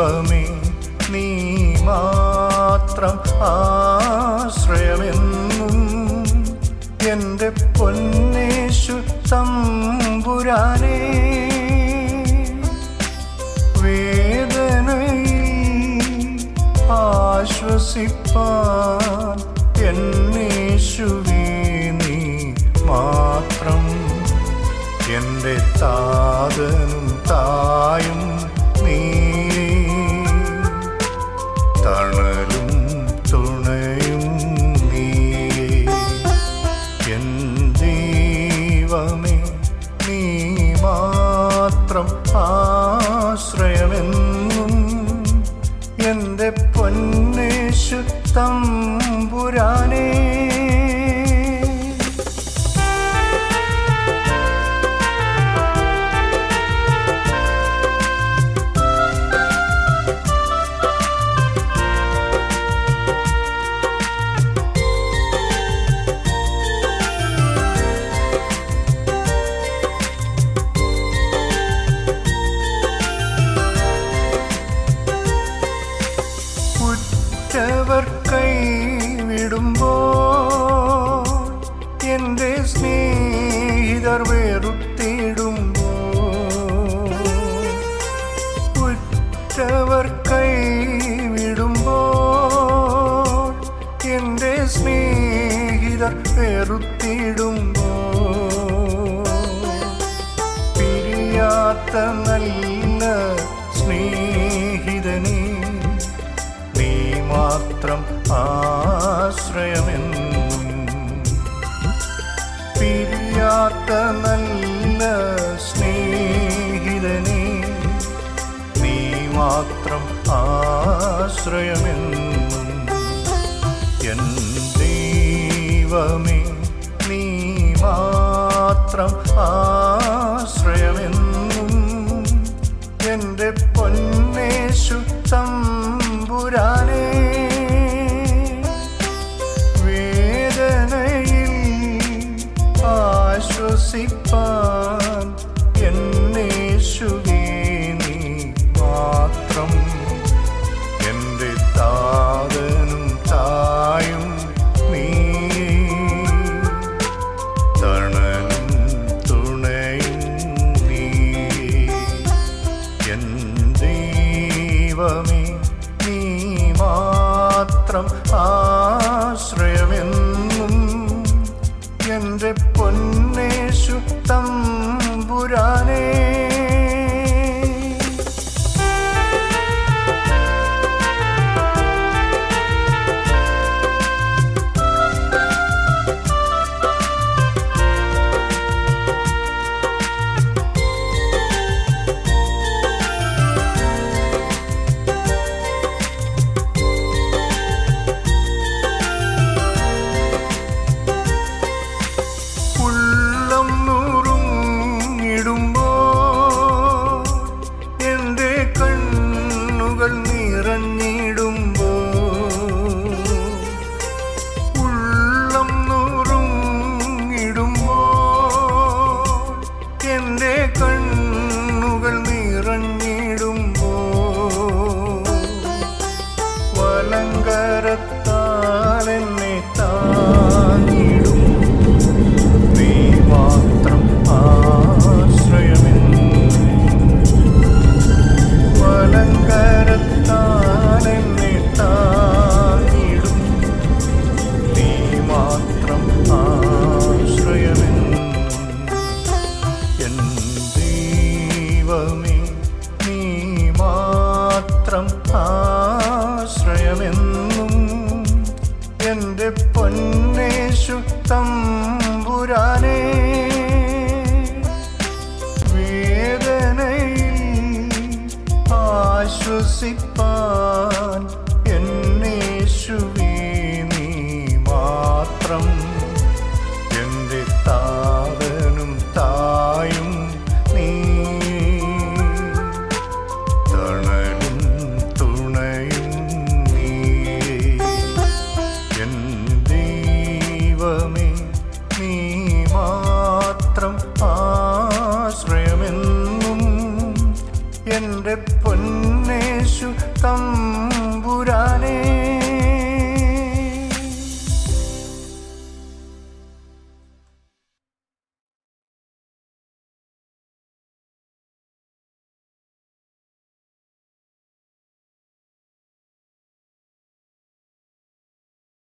ദൈവമേ നീ മാത്രം ആശ്രയമെന്നും എന്റെ പൊന്നേശു തമ്പുരാനേ വേദനയിൽ ആശ്വസിപ്പാൻ എന്നേശുവേ നീ മാത്രം എന്റെ താതനും തായും മാത്രം ആശ്രയമെന്നും എന്റെ പൊന്നേശു തമ്പുരാനേ വേറുത്തിടുമ്പോ പിരിയാത്ത നല്ല സ്നേഹിതനേ നീ മാത്രം ആശ്രയമെന്നും പിരിയാത്ത നല്ല സ്നേഹിതനേ നീ മാത്രം ആശ്രയമെന്നും ദൈവമേ നീ മാത്രം ആശ്രയമെന്നും എന്റെ പൊന്നേശു തമ്പുരാനേ വേദനയിൽ ആശ്വസിപ്പാൻ എന്നേശുവേ ஆசிரம் ஆசிரம் മാത്രം ആശ്രയമെന്നും എന്റെ പൊന്നേ ശുക്തം പുരാനെ വേദനയിൽ ആശ്വസിപ്പാ എന്റെ പൊന്നേശു തമ്പുരാനേ.